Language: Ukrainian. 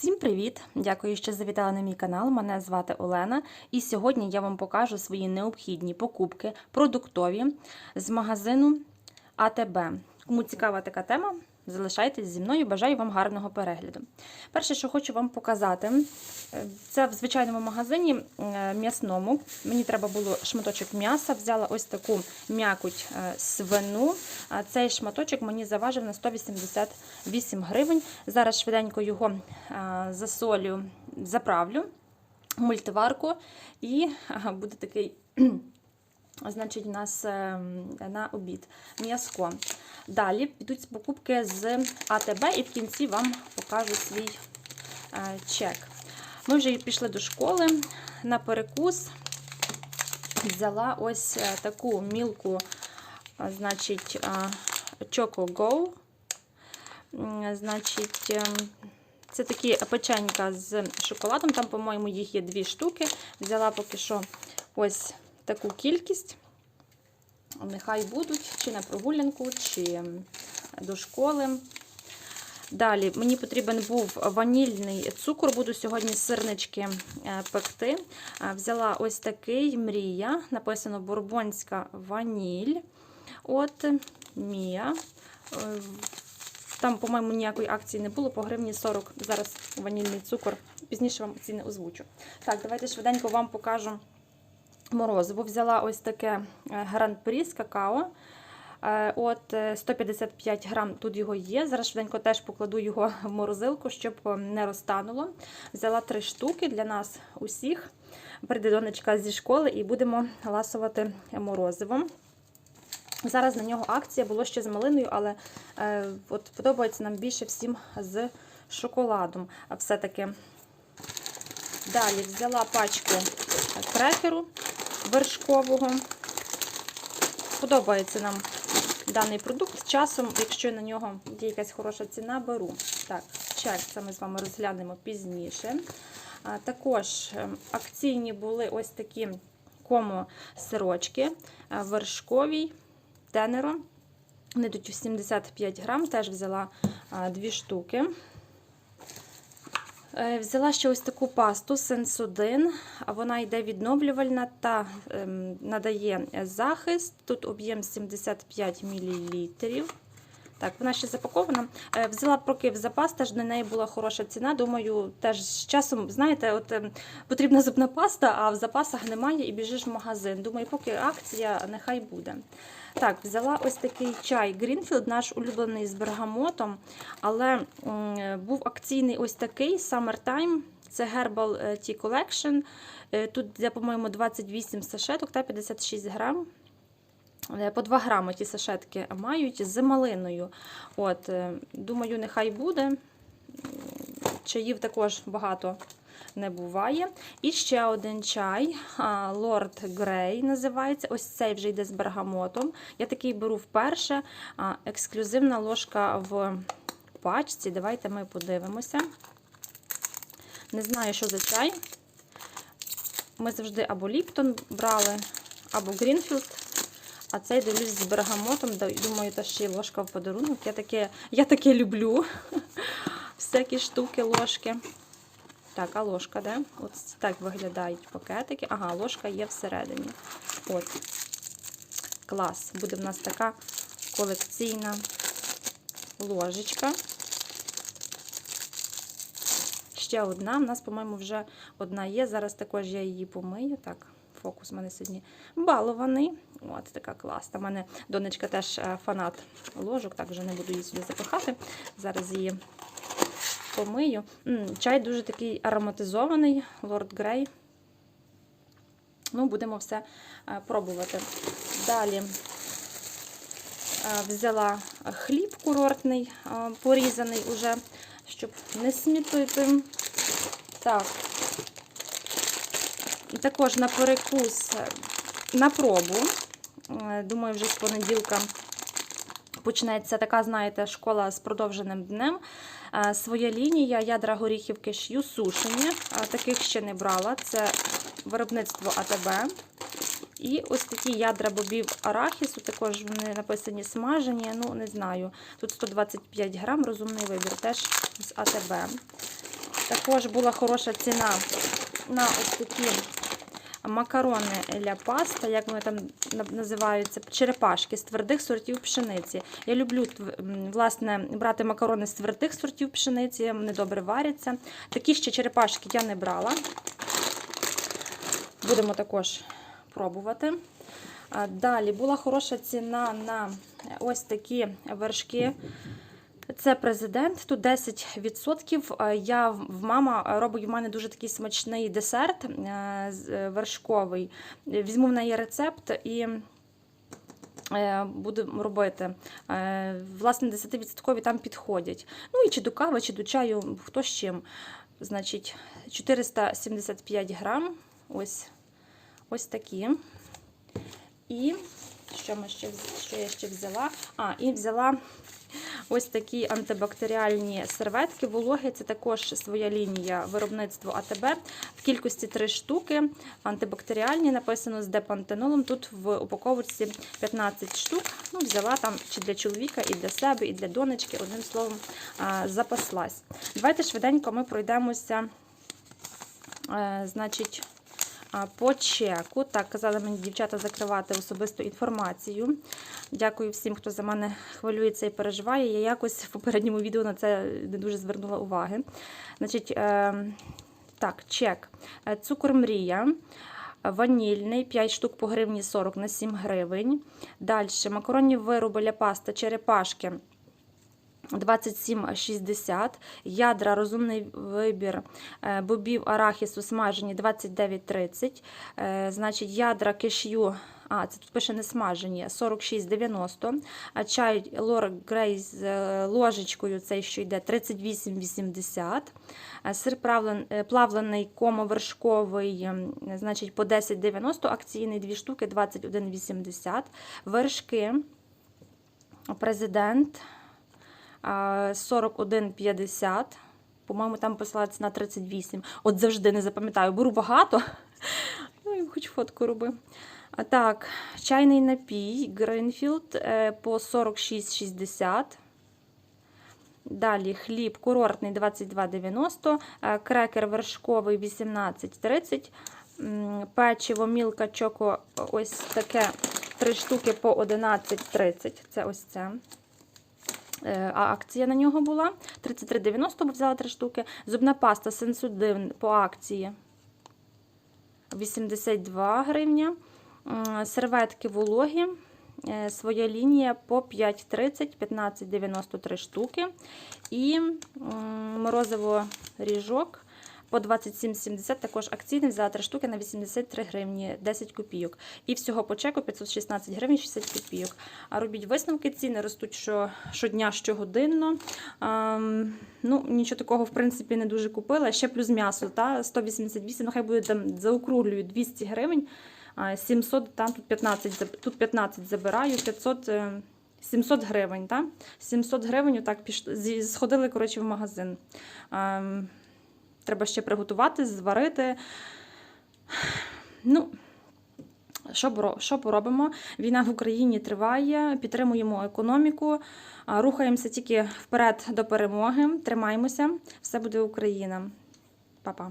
Всім привіт! Дякую, що завітали на мій канал. Мене звати Олена, і сьогодні я вам покажу свої необхідні покупки продуктові з магазину АТБ. Кому цікава така тема, залишайтесь зі мною. Бажаю вам гарного перегляду. Перше, що хочу вам показати, е, це в звичайному магазині е, м'ясному. Мені треба було шматочок м'яса. Взяла ось таку м'якуть е, свину. Цей шматочок мені заважив на 188 гривень. Зараз швиденько його засолю, заправлю мультиварку і буде такий. Значить, у нас е, на обід м'язко. Далі підуть покупки з АТБ і в кінці вам покажу свій е, чек. Ми вже пішли до школи на перекус. Взяла ось е, таку мілку, е, значить, Choco Go. Значить, е, це такі печенька з шоколадом. Там, по-моєму, їх є дві штуки. Взяла поки що ось таку кількість. Нехай будуть чи на прогулянку, чи до школи. Далі мені потрібен був ванільний цукор, буду сьогодні сирнички е, пекти. Е, Взяла ось такий мрія. Написано бурбонська ваніль. От Мія. Е, Там, по-моєму, ніякої акції не було, по гривні 40. Зараз ванільний цукор. Пізніше вам ціни озвучу. Так, давайте швиденько вам покажу морозиво. Взяла ось таке гран-прі з какао. Е, От е, 155 грам тут його є. Зараз швиденько теж покладу його в морозилку, щоб е, не розтануло. Взяла три штуки для нас усіх. Прийде донечка зі школи і будемо ласувати морозивом. Зараз на нього акція було ще з малиною, але е, от подобається нам більше всім з шоколадом. Все-таки далі взяла пачку крекеру вершкового. Подобається нам даний продукт. Часом, якщо на нього є якась хороша ціна, беру. Так, чек це ми з вами розглянемо пізніше. Також е, акційні були ось такі комо сирочки е, вершковій, тенеро. Вони у 75 грам, теж взяла дві штуки. Е, Взяла ще ось таку пасту Сенсодин. Вона йде відновлювальна та ем, надає захист. Тут об'єм 75 мл. Так, вона ще запакована. Е, Взяла прокив запас, теж на неї була хороша ціна. Думаю, теж з часом, знаєте, от ем, потрібна зубна паста, а в запасах немає і біжиш в магазин. Думаю, поки акція, нехай буде. Так, взяла ось такий чай Greenfield, наш улюблений з бергамотом, але м, був акційний ось такий Summertime. Це Herbal е, Tea Collection. Е, Тут, по-моєму, 28 сашеток та 56 грам. Е, По 2 грами ті сашетки мають з малиною. От, е, Думаю, нехай буде. Чаїв також багато не буває. І ще один чай, Lord Grey називається. Ось цей вже йде з бергамотом. Я такий беру вперше. Ексклюзивна ложка в пачці. Давайте ми подивимося. Не знаю, що за чай. Ми завжди або Ліптон брали, або Грінфілд. А цей дивлюсь з бергамотом. Думаю, та ще й ложка в подарунок. Я таке, я таке люблю. Всякі штуки, ложки. Так, а ложка, де? От так виглядають пакетики. Ага, ложка є всередині. От. Клас. Буде в нас така колекційна ложечка. Ще одна. У нас, по-моєму, вже одна є. Зараз також я її помию. Так, фокус у мене сьогодні балований. От така класна. У мене донечка теж е, фанат ложок, так вже не буду її сюди запихати. Зараз її помию. Чай дуже такий ароматизований, Lord Grey. Ну, будемо все е, пробувати. Далі е, взяла хліб курортний, порізаний уже, щоб не смітити. Так. Також на перекус, е, на пробу. Е, Думаю, вже з понеділка почнеться така, знаєте, школа з продовженим днем. Е, Своя лінія, ядра горіхівки шью сушені. Таких ще не брала. Це виробництво АТБ. І ось такі ядра бобів арахісу, також вони написані смажені, ну не знаю. Тут 125 грам, розумний вибір, теж з АТБ. Також була хороша ціна на ось такі макарони ля паста, як вони там називаються, черепашки з твердих сортів пшениці. Я люблю власне брати макарони з твердих сортів пшениці, вони добре варяться. Такі ще черепашки я не брала. Будемо також пробувати. Далі була хороша ціна на ось такі вершки. Це президент, тут 10%. Е, Я в мама робить в мене дуже такий смачний десерт е, е, вершковий. Візьму в неї рецепт і е, буду робити. Е, Власне, 10% там підходять. Ну і чи до кави, чи до чаю, хто з чим. Значить, 475 грам. Ось, ось такі. І що, ми ще, що я ще взяла? А, і взяла ось такі антибактеріальні серветки. Вологи це також своя лінія виробництва АТБ. В кількості 3 штуки. Антибактеріальні написано з депантенолом. Тут в упаковці 15 штук. Ну, взяла там чи для чоловіка, і для себе, і для донечки. Одним словом, запаслась. Давайте швиденько ми пройдемося. Е, Значить, по чеку. Так, казали мені дівчата закривати особисту інформацію. Дякую всім, хто за мене хвилюється і переживає. Я якось в попередньому відео на це не дуже звернула уваги. Значить, е, так, чек. Е, Цукор мрія. Ванільний 5 штук по гривні 40 на 7 гривень. Далі макаронні вироби для паста, черепашки 27,60. Ядра, розумний вибір е, бобів арахісу смажені 29,30. Е, Значить, ядра киш'ю, а, це тут пише не смажені, 46,90. А чай Лор Грей з е, ложечкою, цей що йде 38,80. Е, Сир плавлен- плавлений комо-вершковий, значить, по 10,90. Акційний 2 штуки 21,80. Вершки. Президент 41,50. По-моєму, там посилається на 38. От завжди не запам'ятаю, беру багато. Ну, і хоч фотку роби. А так, чайний напій Гринфілд е, по 46,60. Далі хліб курортний 22,90, е, крекер вершковий 18,30, печиво мілка чоко ось таке 3 штуки по 11,30. Це ось це. Е, А акція на нього була 33,90, бо взяла 3 штуки. Зубна паста Сенсудин по акції 82 гривня. Серветки вологі. е, Своя лінія по 5,30, 15,93 штуки. І морозиво ріжок по 27,70, також акційний, взяла 3 штуки на 83 гривні, 10 копійок. І всього по чеку 516 гривень 60 копійок. А робіть висновки, ціни ростуть що, щодня, щогодинно. Ем, ну, нічого такого, в принципі, не дуже купила. Ще плюс м'ясо, та, 188, ну хай буде там заокруглюю 200 гривень. 700, там тут 15, тут 15 забираю, 500, е, 700 гривень, так? 700 гривень, отак пішли, сходили, коротше, в магазин. Треба ще приготувати, зварити. Ну, що, що поробимо? Війна в Україні триває, підтримуємо економіку, рухаємося тільки вперед до перемоги. Тримаємося, все буде Україна. Па-па.